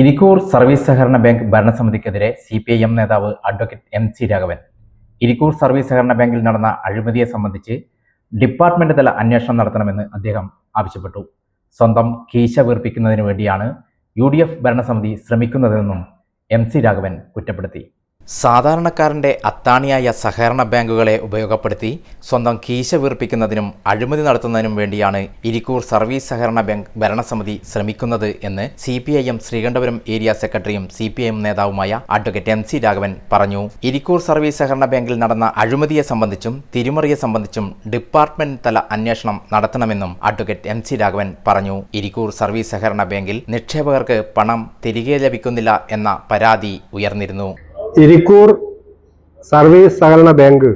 Irikkur service സഹകരണ bank ഭരണസമിതിക്കെതിരെ C P I M നേതാവ് advocate M C Raghavan. Irikkur service സഹകരണ ബാങ്കിൽ നടന്ന അഴിമതിയെ സംബന്ധിച്ച് ഡിപ്പാർട്ട്മെന്റ് തല അന്വേഷണം നടത്തണമെന്ന് അദ്ദേഹം ആവശ്യപ്പെട്ടു. സ്വന്തം കീശ വീർപ്പിക്കുന്നതിന് വേണ്ടിയാണ് യു ഡി എഫ് ഭരണസമിതി ശ്രമിക്കുന്നതെന്നും എം സി രാഘവൻ കുറ്റപ്പെടുത്തി. സാധാരണക്കാരന്റെ അത്താണിയായ സഹകരണ ബാങ്കുകളെ ഉപയോഗപ്പെടുത്തി സ്വന്തം കീശ വീർപ്പിക്കുന്നതിനും അഴിമതി നടത്തുന്നതിനും വേണ്ടിയാണ് ഇരിക്കൂർ സർവീസ് സഹകരണ ബാങ്ക് ഭരണസമിതി ശ്രമിക്കുന്നത് എന്ന് C P I M Sreekandapuram area സെക്രട്ടറിയും സി പി ഐ എം നേതാവുമായ അഡ്വക്കേറ്റ് എം സി രാഘവൻ പറഞ്ഞു. ഇരിക്കൂർ സർവീസ് സഹകരണ ബാങ്കിൽ നടന്ന അഴിമതിയെ സംബന്ധിച്ചും തിരിമറിയെ സംബന്ധിച്ചും ഡിപ്പാർട്ട്മെന്റ് തല അന്വേഷണം നടത്തണമെന്നും അഡ്വക്കേറ്റ് എം സി രാഘവൻ പറഞ്ഞു. ഇരിക്കൂർ സർവീസ് സഹകരണ ബാങ്കിൽ നിക്ഷേപകർക്ക് പണം തിരികെ ലഭിക്കുന്നില്ല എന്ന പരാതി ഉയർന്നിരുന്നു. ഇരിക്കൂർ സർവീസ് സഹകരണ ബാങ്ക്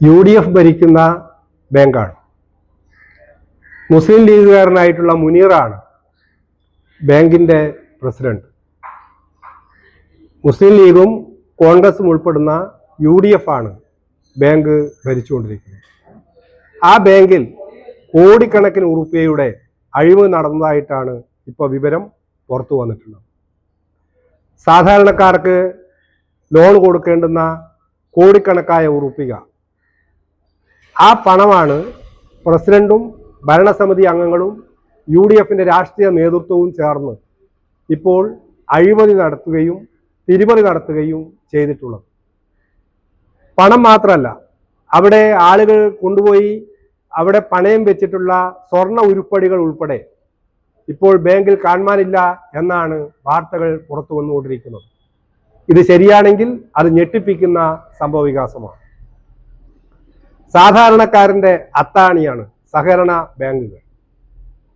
യു ഡി എഫ് ഭരിക്കുന്ന ബാങ്കാണ്. മുസ്ലിം ലീഗുകാരനായിട്ടുള്ള മുനീറാണ് ബാങ്കിന്റെ പ്രസിഡന്റ്. മുസ്ലിം ലീഗും കോൺഗ്രസും ഉൾപ്പെടുന്ന യു ഡി എഫ് ആണ് ബാങ്ക് ഭരിച്ചുകൊണ്ടിരിക്കുന്നത്. ആ ബാങ്കിൽ കോടിക്കണക്കിന് ഉറുപ്പിയയുടെ അഴിമതി നടന്നതായിട്ടാണ് ഇപ്പോൾ വിവരം പുറത്തു വന്നിട്ടുള്ളത്. സാധാരണക്കാർക്ക് ലോൺ കൊടുക്കേണ്ടുന്ന കോടിക്കണക്കായ ഉറുപ്പിക. ആ പണമാണ് പ്രസിഡന്റും ഭരണസമിതി അംഗങ്ങളും യു ഡി എഫിന്റെ രാഷ്ട്രീയ നേതൃത്വവും ചേർന്ന് ഇപ്പോൾ അഴിമതി നടത്തുകയും തിരിമറി നടത്തുകയും ചെയ്തിട്ടുള്ളത്. പണം മാത്രമല്ല അവിടെ ആളുകൾ കൊണ്ടുപോയി അവിടെ പണയം വെച്ചിട്ടുള്ള സ്വർണ ഉരുപ്പടികൾ ഉൾപ്പെടെ ഇപ്പോൾ ബാങ്കിൽ കാണാനില്ല എന്നാണ് വാർത്തകൾ പുറത്തു വന്നുകൊണ്ടിരിക്കുന്നത്. ഇത് ശരിയാണെങ്കിൽ അത് ഞെട്ടിപ്പിക്കുന്ന സംഭവ സാധാരണക്കാരന്റെ അത്താണിയാണ് സഹകരണ ബാങ്കുകൾ.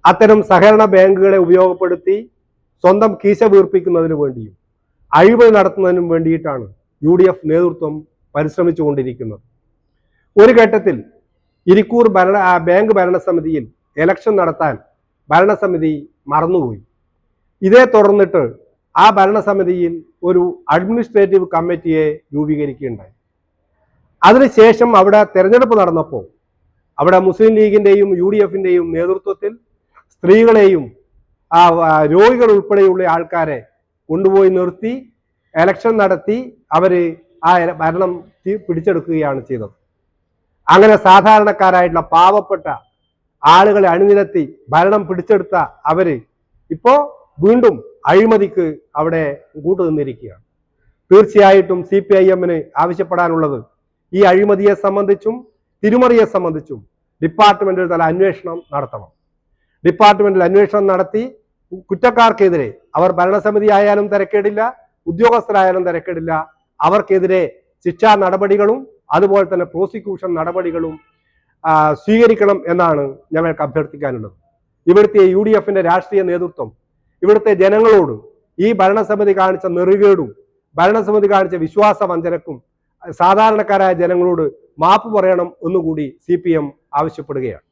അത്തരം സഹകരണ ബാങ്കുകളെ ഉപയോഗപ്പെടുത്തി സ്വന്തം കീശ വീർപ്പിക്കുന്നതിന് വേണ്ടിയും അഴിമതി നടത്തുന്നതിനും വേണ്ടിയിട്ടാണ് യു ഡി എഫ് നേതൃത്വം പരിശ്രമിച്ചുകൊണ്ടിരിക്കുന്നത്. ഒരു ഘട്ടത്തിൽ ഇരിക്കൂർ ഭരണ ബാങ്ക് ഭരണസമിതിയിൽ എലക്ഷൻ നടത്താൻ ഭരണസമിതി മറന്നുപോയി. ഇതേ തുടർന്നിട്ട് ആ ഭരണസമിതിയിൽ ഒരു അഡ്മിനിസ്ട്രേറ്റീവ് കമ്മിറ്റിയെ രൂപീകരിക്കുകയുണ്ടായി. അതിനുശേഷം അവിടെ തെരഞ്ഞെടുപ്പ് നടന്നപ്പോൾ അവിടെ മുസ്ലിം ലീഗിന്റെയും യു ഡി എഫിന്റെയും നേതൃത്വത്തിൽ സ്ത്രീകളെയും രോഗികൾ ഉൾപ്പെടെയുള്ള ആൾക്കാരെ കൊണ്ടുപോയി നിർത്തി എലക്ഷൻ നടത്തി അവർ ആ ഭരണം പിടിച്ചെടുക്കുകയാണ് ചെയ്തത്. അങ്ങനെ സാധാരണക്കാരായിട്ടുള്ള പാവപ്പെട്ട ആളുകളെ അണിനിരത്തി ഭരണം പിടിച്ചെടുത്ത അവർ ഇപ്പോ വീണ്ടും അഴിമതിക്ക് അവിടെ കൂട്ടുനിന്നിരിക്കുകയാണ് തീർച്ചയായിട്ടും സി പി ഐ എമ്മിന് ആവശ്യപ്പെടാനുള്ളത് ഈ അഴിമതിയെ സംബന്ധിച്ചും തിരുമറിയെ സംബന്ധിച്ചും ഡിപ്പാർട്ട്മെന്റിൽ തല അന്വേഷണം നടത്തണം. ഡിപ്പാർട്ട്മെന്റിൽ അന്വേഷണം നടത്തി കുറ്റക്കാർക്കെതിരെ അവർ ഭരണസമിതി ആയാലും തിരക്കേടില്ല ഉദ്യോഗസ്ഥരായാലും തിരക്കേടില്ല. അവർക്കെതിരെ ശിക്ഷാ നടപടികളും അതുപോലെ തന്നെ പ്രോസിക്യൂഷൻ നടപടികളും സ്വീകരിക്കണം എന്നാണ് ഞങ്ങൾക്ക് അഭ്യർത്ഥിക്കാനുള്ളത്. ഇവിടുത്തെ യു ഡി എഫിന്റെ രാഷ്ട്രീയ നേതൃത്വം ഇവിടുത്തെ ജനങ്ങളോട് ഈ ഭരണസമിതി കാണിച്ച നെറുകേടും ഭരണസമിതി കാണിച്ച വിശ്വാസ വഞ്ചനക്കും സാധാരണക്കാരായ ജനങ്ങളോട് മാപ്പ് പറയണം എന്നുകൂടി സി പി എം ആവശ്യപ്പെടുകയാണ്.